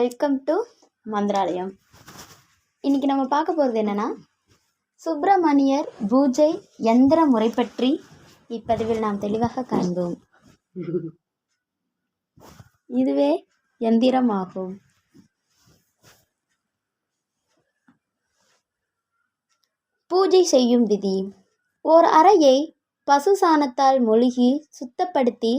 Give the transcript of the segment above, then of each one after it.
Welcome to Mantralayam இன்றைக்கி நம்ம பார்க்க போகிறது என்னென்னா சுப்பிரமணியர் பூஜை எந்திர முறை பற்றி இப்பதிவில் நாம் தெளிவாக காண்போம். இதுவே எந்திரமாகும் பூஜை செய்யும் விதி. ஓர் அறையை பசு சாணத்தால் மொழுகி சுத்தப்படுத்தி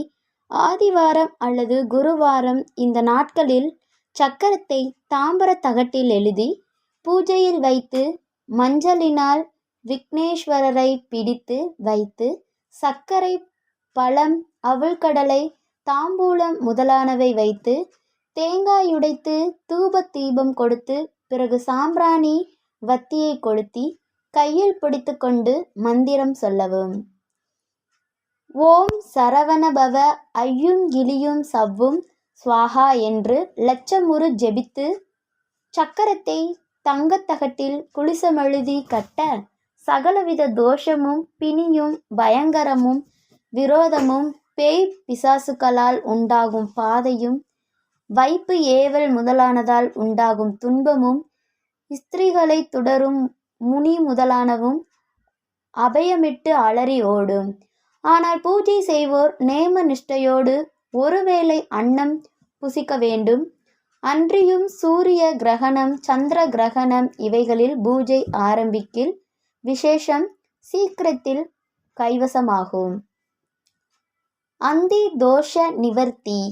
ஆதிவாரம் அல்லது குருவாரம் இந்த நாட்களில் சக்கரத்தை தாம்பர தகட்டில் எழுதி பூஜையில் வைத்து மஞ்சளினால் விக்னேஸ்வரரை பிடித்து வைத்து சர்க்கரை பழம் அவுள்கடலை தாம்பூலம் முதலானவை வைத்து தேங்காய் உடைத்து தூப தீபம் கொடுத்து பிறகு சாம்பிராணி வத்தியை கொளுத்தி கையில் பிடித்துக்கொண்டு மந்திரம் சொல்லவும். ஓம் சரவணபவ ஐயும் கிளியும் சவ்வும் ஸ்வாஹா என்று லட்சமுறு ஜெபித்து சக்கரத்தை தங்கத்தகட்டில் குளிசமெழுதி கட்ட சகலவித தோஷமும் பிணியும் பயங்கரமும் விரோதமும் பேய் பிசாசுக்களால் உண்டாகும் பாதையும் வைப்பு ஏவல் முதலானதால் உண்டாகும் துன்பமும் ஸ்திரீகளை தொடரும் முனி முதலானவும் அபயமிட்டு அலறி ஓடும். ஆனால் பூஜை செய்வோர் நேம நிஷ்டையோடு ஒருவேளை அன்னம் புசிக்க வேண்டும். அன்றியும் சூரிய கிரகணம் சந்திர கிரகணம் இவைகளில் பூஜை ஆரம்பிக்கில் விசேஷம் சீக்கிரத்தில் கைவசமாகும். அந்தி தோஷ நிவர்த்தி.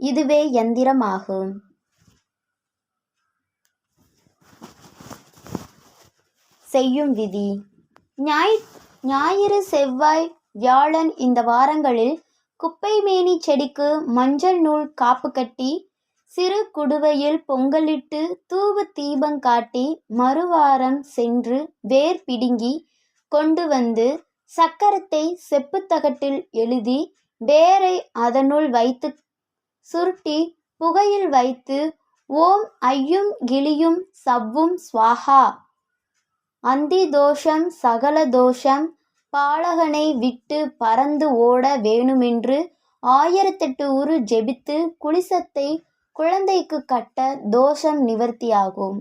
இதுவே யந்திரமாகும் செய்யும் விதி. ஞாய் ஞாயிறு செவ்வாய் வியாழன் இந்த வாரங்களில் குப்பைமேனி செடிக்கு மஞ்சள் நூல் காப்பு கட்டி சிறு குடுவையில் பொங்கலிட்டு தூவு தீபம் காட்டி மறுவாரம் சென்று வேர் பிடுங்கி கொண்டு வந்து சக்கரத்தை செப்புத்தகட்டில் எழுதி வேரை அதனுள் வைத்து சுருட்டி புகையில் வைத்து ஓம் ஐயும் கிளியும் சவ்வும் ஸ்வாஹா அந்தி தோஷம் சகல தோஷம் பாலகனை விட்டு பறந்து ஓட வேணுமென்று ஆயிரத்தெட்டு ஊரு ஜெபித்து குளிசத்தை குழந்தைக்கு கட்ட தோஷம் நிவர்த்தியாகும்.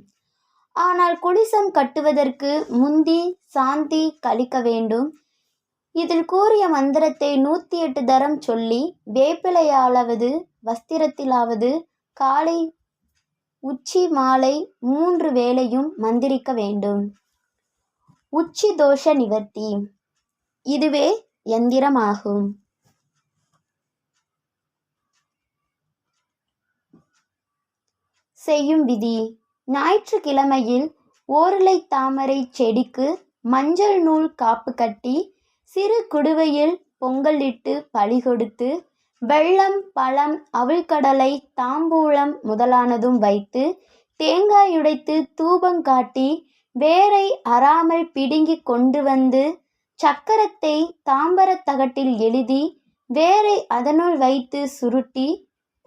ஆனால் குளிசம் கட்டுவதற்கு முந்தி சாந்தி கழிக்க வேண்டும். இதில் கூறிய மந்திரத்தை நூற்றி எட்டு தரம் சொல்லி வேப்பிலையாலாவது வஸ்திரத்திலாவது காலை உச்சி மாலை மூன்று வேளையும் மந்திரிக்க வேண்டும். உச்சி தோஷ நிவர்த்தி. இதுவே எந்திரமாகும். செய்யும் விதி. ஞாயிற்றுக்கிழமையில் ஓரலை தாமரை செடிக்கு மஞ்சள் நூல் காப்பு கட்டி சிறு குடுவையில் பொங்கலிட்டு பழி கொடுத்து வெள்ளம் பழம் அவிழ்கடலை தாம்பூலம் முதலானதும் வைத்து தேங்காய் உடைத்து தூபம் காட்டி வேரை அறாமல் பிடுங்கி கொண்டு வந்து சக்கரத்தை தாம்பரத் தகட்டில் எழுதி வேரை அதனுள் வைத்து சுருட்டி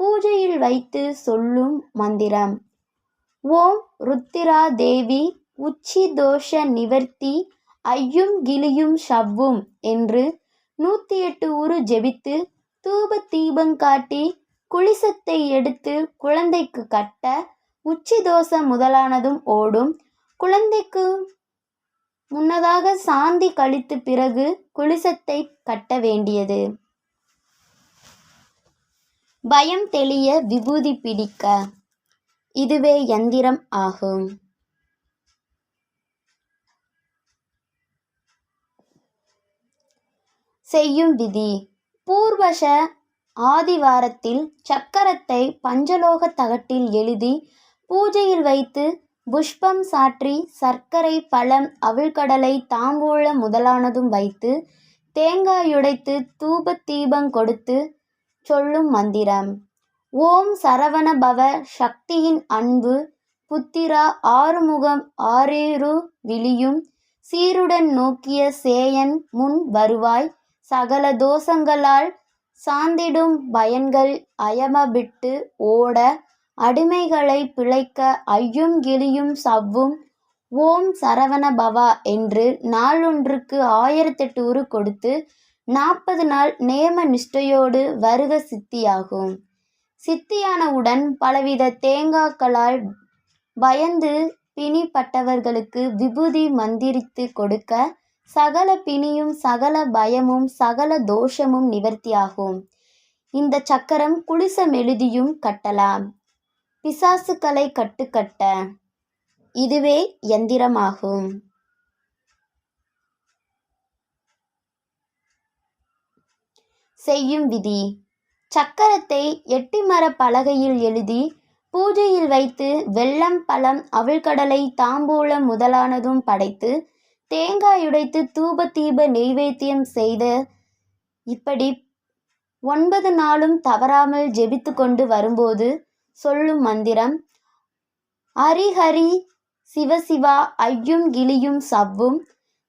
பூஜையில் வைத்து சொல்லும் மந்திரம். ஓம் ருத்திரா தேவி உச்சி தோஷ நிவர்த்தி ஐயும் கிளியும் ஷவ்வும் என்று நூற்றி எட்டு உரு ஜெபித்து தூப தீபம் காட்டி குளிசத்தை எடுத்து குழந்தைக்கு கட்ட உச்சி தோசம் முதலானதும் ஓடும். குழந்தைக்கு முன்னதாக சாந்தி கழித்து பிறகு குளிசத்தை கட்ட வேண்டியது. பயம் தெளிய விபூதி பிடிக்க. இதுவே யந்திரம் ஆகும். செய்யும் விதி. பூர்வஷ ஆதிவாரத்தில் சக்கரத்தை பஞ்சலோக தகட்டில் எழுதி பூஜையில் வைத்து புஷ்பம் சாற்றி சர்க்கரை பழம் அவிழ்கடலை தாம்பூலம் முதலானதும் வைத்து தேங்காயுடைத்து தூப தீபம் கொடுத்து சொல்லும் மந்திரம். ஓம் சரவண பவ சக்தியின் அன்பு புத்திரா ஆறுமுகம் ஆரேரு விழியும் சீருடன் நோக்கிய சேயன் முன் வருவாய் சகல தோஷங்களால் சாந்திடும் பயன்கள் அயமபிட்டு ஓட அடிமைகளை பிழைக்க ஐயும் கிளியும் சவ்வும். ஓம் சரவண பவா என்று நாளொன்றுக்கு ஆயிரத்தெட்டு உரு கொடுத்து நாற்பது நாள் நேம நிஷ்டையோடு வருக சித்தியாகும். சித்தியானவுடன் பலவித தேங்காக்களால் பயந்து பிணிப்பட்டவர்களுக்கு விபூதி மந்திரித்து கொடுக்க சகல பிணியும் சகல பயமும் சகல தோஷமும் நிவர்த்தியாகும். இந்த சக்கரம் குளிசமெழுதியும் கட்டலாம். பிசாசுக்களை கட்டுக்கட்ட இதுவே யந்திரமாகும் செய்யும் விதி. சக்கரத்தை எட்டிமர பலகையில் எழுதி பூஜையில் வைத்து வெள்ளம் பழம் அவிழ்கடலை தாம்பூலம் முதலானதும் படைத்து தேங்காய் உடைத்து தூப தீப நெய்வேத்தியம் செய்த இப்படி ஒன்பது நாளும் தவறாமல் ஜெபித்து கொண்டு வரும்போது சொல்லும் மந்திரம் ஹரிஹரி சிவசிவா ஐயும் கிளியும் சவ்வும்.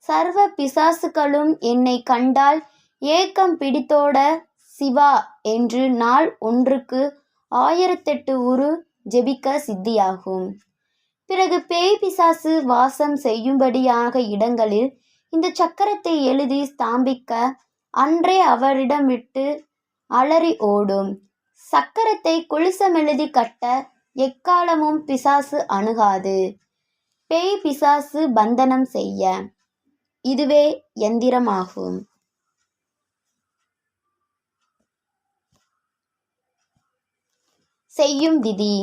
சர்வ பிசாசுகளும் என்னை கண்டால் ஏக்கம் பிடித்தோட சிவா என்று நாள் ஒன்றுக்கு ஆயிரத்தெட்டு உரு ஜெபிக்க சித்தியாகும். பிறகு பேய் பிசாசு வாசம் செய்யும்படியாக இடங்களில் இந்த சக்கரத்தை எழுதி ஸ்தாபிக்க அன்றே அவரிடம் விட்டு அலறி ஓடும். சக்கரத்தை கொலுசமெழுதி கட்ட எக்காலமும் பிசாசு அணுகாது. பேய் பிசாசு பந்தனம் செய்ய. இதுவே எந்திரமாகும். செய்யும் விதி.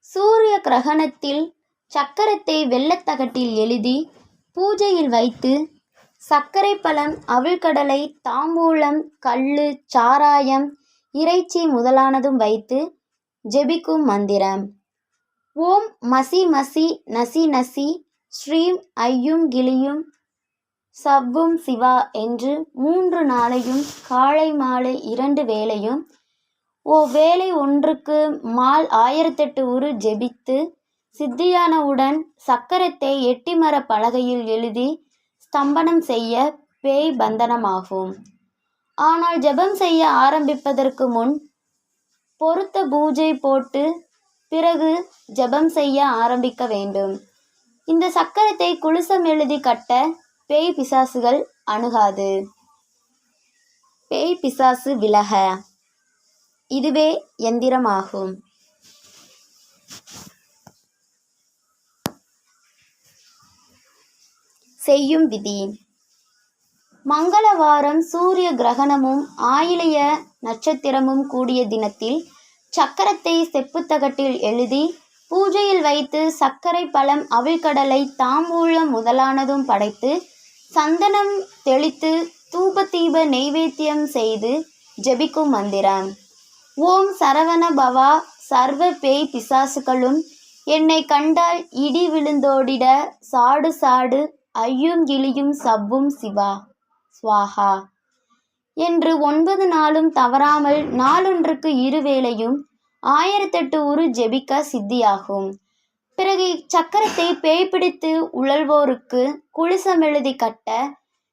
சூரிய கிரகணத்தில் சக்கரத்தை வெள்ளத்தகட்டில் எழுதி பூஜையில் வைத்து சர்க்கரை பழம் அவிழ்கடலை தாம்பூலம் கல் சாராயம் இறைச்சி முதலானதும் வைத்து ஜெபிக்கும் மந்திரம். ஓம் மசி மசி நசி நசி ஸ்ரீம் ஐயும் கிளியும் சவ்வும் சிவா என்று மூன்று நாளையும் காலை மாலை இரண்டு வேளையும் ஓ வேளை ஒன்றுக்கு மால் ஆயிரத்தெட்டு உரு ஜெபித்து சித்தியானவுடன் சக்கரத்தை எட்டிமர பலகையில் எழுதி ஸ்தம்பனம் செய்ய பேய் பந்தனமாகும். ஆனால் ஜெபம் செய்ய ஆரம்பிப்பதற்கு முன் பொருத்த பூஜை போட்டு பிறகு ஜெபம் செய்ய ஆரம்பிக்க வேண்டும். இந்த சக்கரத்தை குலுசம் எழுதி கட்ட பேய் பிசாசுகள் அணுகாது. பேய் பிசாசு விலக. இதுவே எந்திரமாகும். செய்யும் விதி. மங்களவாரம் சூரிய கிரகணமும் ஆயிலைய நட்சத்திரமும் கூடிய தினத்தில் சக்கரத்தை செப்புத்தகட்டில் எழுதி பூஜையில் வைத்து சர்க்கரை பழம் அவிழ்கடலை தாம்பூலம் முதலானதும் படைத்து சந்தனம் தெளித்து தூபதீப நெய்வேத்தியம் செய்து ஜெபிக்கும் மந்திரம். ஓம் சரவண பவா சர்வ பேய் பிசாசுகளும் என்னை கண்டால் இடி விழுந்தோடிட சாடு சாடு ஐயும் கிளியும் சவ்வும் சிவா. ஸ்வாஹா என்று ஒன்பது நாளும் தவறாமல் நாளொன்றுக்கு இருவேளையும் ஆயிரத்தெட்டு உரு ஜெபிக்க சித்தியாகும். பிறகு இச்சக்கரத்தை பேய் பிடித்து உழல்வோருக்கு குளிசமெழுதி கட்ட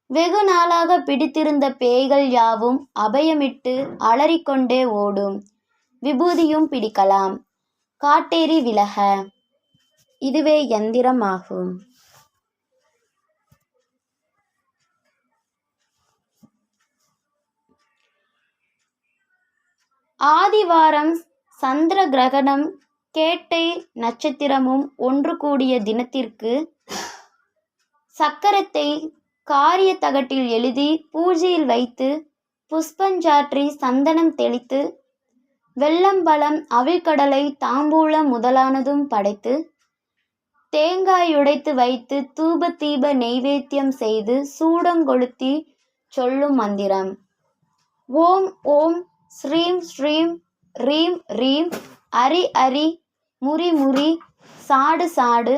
வெகு நாளாக பிடித்திருந்த பேய்கள் யாவும் அபயமிட்டு அலறிக்கொண்டே ஓடும். விபூதியும் பிடிக்கலாம். காட்டேரி விலக. இதுவே யந்திரமாகும் ஆதிவாரம் சந்திர கிரகணம் கேட்டை நட்சத்திரமும் ஒன்று கூடிய தினத்திற்கு சக்கரத்தை காரிய தகட்டில் எழுதி பூஜையில் வைத்து புஷ்பஞ்சாற்றி சந்தனம் தெளித்து வெள்ளம்பழம் அவிழ்கடலை தாம்பூலம் முதலானதும் படைத்து தேங்காய் உடைத்து வைத்து தூப தீப நெய்வேத்தியம் செய்து சூடங்கொளுத்தி சொல்லும் மந்திரம். ஓம் ஓம் ஸ்ரீம் ஸ்ரீம் ரீம் ரீம் அரி அரி முறி முறி சாடு சாடு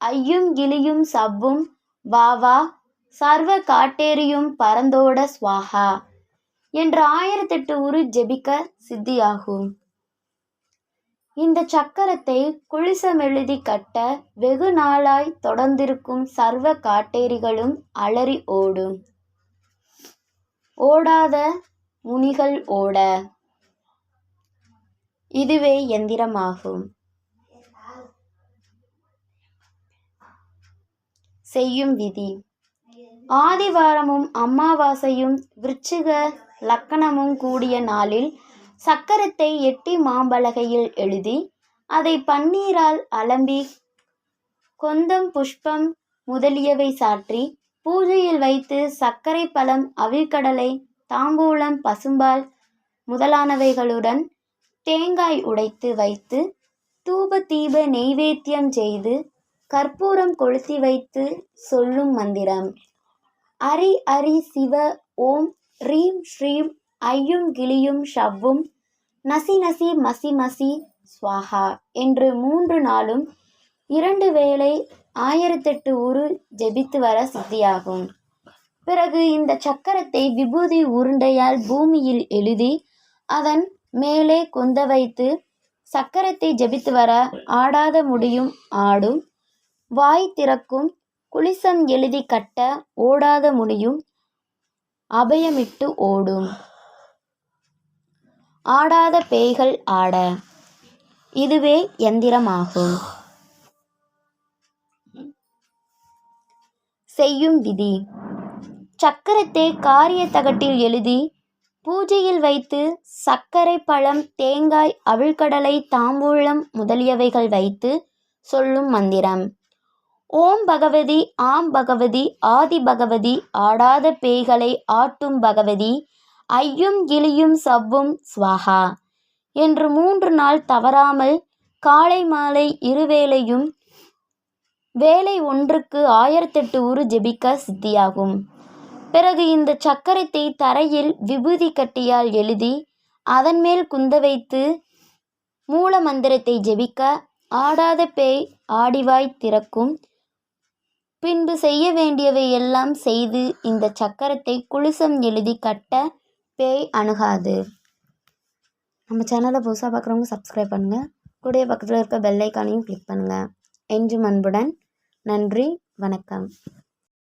ஐயும் கிளியும் சவ்வும் வா வா சர்வ காட்டேரியும் பரந்தோட ஸ்வாஹா என்ற ஆயிரத்தெட்டு உரு ஜெபிக்க சித்தியாகும். இந்த சக்கரத்தை குளிசமெழுதி கட்ட வெகு நாளாய் தொடர்ந்திருக்கும் சர்வ காட்டேரிகளும் அலறி ஓடும். ஓடாத முனிகள் ஓட. இதுவே எந்திரமாகும். செய்யும் விதி. ஆதிவாரமும் அமாவாசையும் விருச்சிக லக்கணமும் கூடிய நாளில் சக்கரத்தை எட்டி மாம்பலகையில் எழுதி அதை பன்னீரால் அலம்பி கொந்தம் புஷ்பம் முதலியவை சாற்றி பூஜையில் வைத்து சர்க்கரை பழம் அவிழ்கடலை தாம்பூலம் பசும்பால் முதலானவைகளுடன் தேங்காய் உடைத்து வைத்து தூப தீப நெய்வேத்தியம் செய்து கற்பூரம் கொளுத்தி வைத்து சொல்லும் மந்திரம். அரி அரி சிவ ஓம் ரீம் ஸ்ரீம் ஐயும் கிளியும் ஷவ்வும் நசி நசி மசி மசி ஸ்வாஹா என்று மூன்று நாளும் இரண்டு வேளை ஆயிரத்தெட்டு உரு ஜெபித்து வர சித்தியாகும். பிறகு இந்த சக்கரத்தை விபூதி உருண்டையால் பூமியில் எழுதி அதன் மேலே கொந்த வைத்து சக்கரத்தை ஜெபித்து வர ஆடாத முடியும் ஆடும். வாய் திறக்கும் குளிசம் எழுதி கட்ட ஓடாத முடியும் அபயமிட்டு ஓடும். ஆடாத பேய்கள் ஆட இதுவே எந்திரமாகும். செய்யும் விதி. சக்கரத்தை காரிய தகட்டில் எழுதி பூஜையில் வைத்து சர்க்கரை பழம் தேங்காய் அவிழ்கடலை தாம்பூலம் முதலியவைகள் வைத்து சொல்லும் மந்திரம். ஓம் பகவதி ஆம் பகவதி ஆதி பகவதி ஆடாத பேய்களை ஆட்டும் பகவதி ஐயும் கிளியும் சவ்வும் ஸ்வாஹா என்று மூன்று நாள் தவறாமல் காலை மாலை இருவேளையும் வேலை ஒன்றுக்கு ஆயிரத்தெட்டு உரு ஜெபிக்க சித்தியாகும். பிறகு இந்த சக்கரத்தை தரையில் விபூதி கட்டியால் எழுதி அதன் மேல் குந்த வைத்து மூல மந்திரத்தை ஜெபிக்க ஆடாத பேய் ஆடிவாய் திறக்கும். பின்பு செய்ய வேண்டியவை எல்லாம் செய்து இந்த சக்கரத்தை குலுசம் எழுதி கட்ட பேய் அணுகாது. நம்ம சேனலை புதுசாக பார்க்குறவங்க சப்ஸ்கிரைப் பண்ணுங்கள் கூடிய பக்கத்தில் இருக்க பெல் ஐக்கானையும் கிளிக் பண்ணுங்கள் என்றும் அன்புடன் நன்றி வணக்கம்.